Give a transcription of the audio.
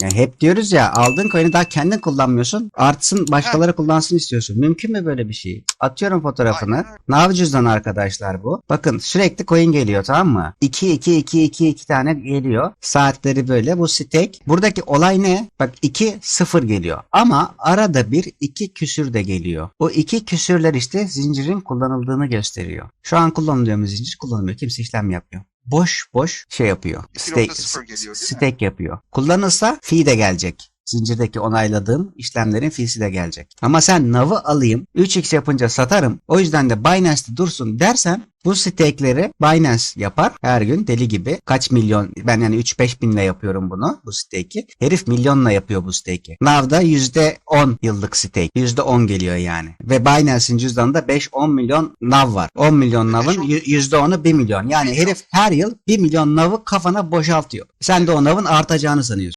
Yani hep diyoruz ya aldığın coin'i daha kendin kullanmıyorsun. Artsın başkaları kullansın istiyorsun. Mümkün mü böyle bir şey? Atıyorum fotoğrafını. Nav cüzdanı arkadaşlar bu. Bakın sürekli coin geliyor tamam mı? 2 2 2 2 2 tane geliyor. Saatleri böyle. Bu stake. Buradaki olay ne? Bak 2 0 geliyor. Ama arada bir 2 küsür de geliyor. O 2 küsürler işte zincirin kullanıldığını gösteriyor. Şu an kullanılıyor zincir kullanılmıyor. Kimse işlem yapmıyor. Boş boş şey yapıyor. 2.0 geliyor stake yapıyor. Kullanılsa fee de gelecek. Zincirdeki onayladığım işlemlerin fee'si de gelecek. Ama sen nav'ı alayım 3x yapınca satarım. O yüzden de Binance'de dursun dersen bu stake'leri Binance yapar her gün deli gibi. Kaç milyon ben yani 3-5 binle yapıyorum bunu bu stake'i. Herif milyonla yapıyor bu stake'i. Nav'da %10 yıllık stake. %10 geliyor yani. Ve Binance'in cüzdanında 5-10 milyon Nav var. 10 milyon Nav'ın Beş- %10'u 1 milyon. Yani herif her yıl 1 milyon Nav'ı kafana boşaltıyor. Sen de o Nav'ın artacağını sanıyorsun.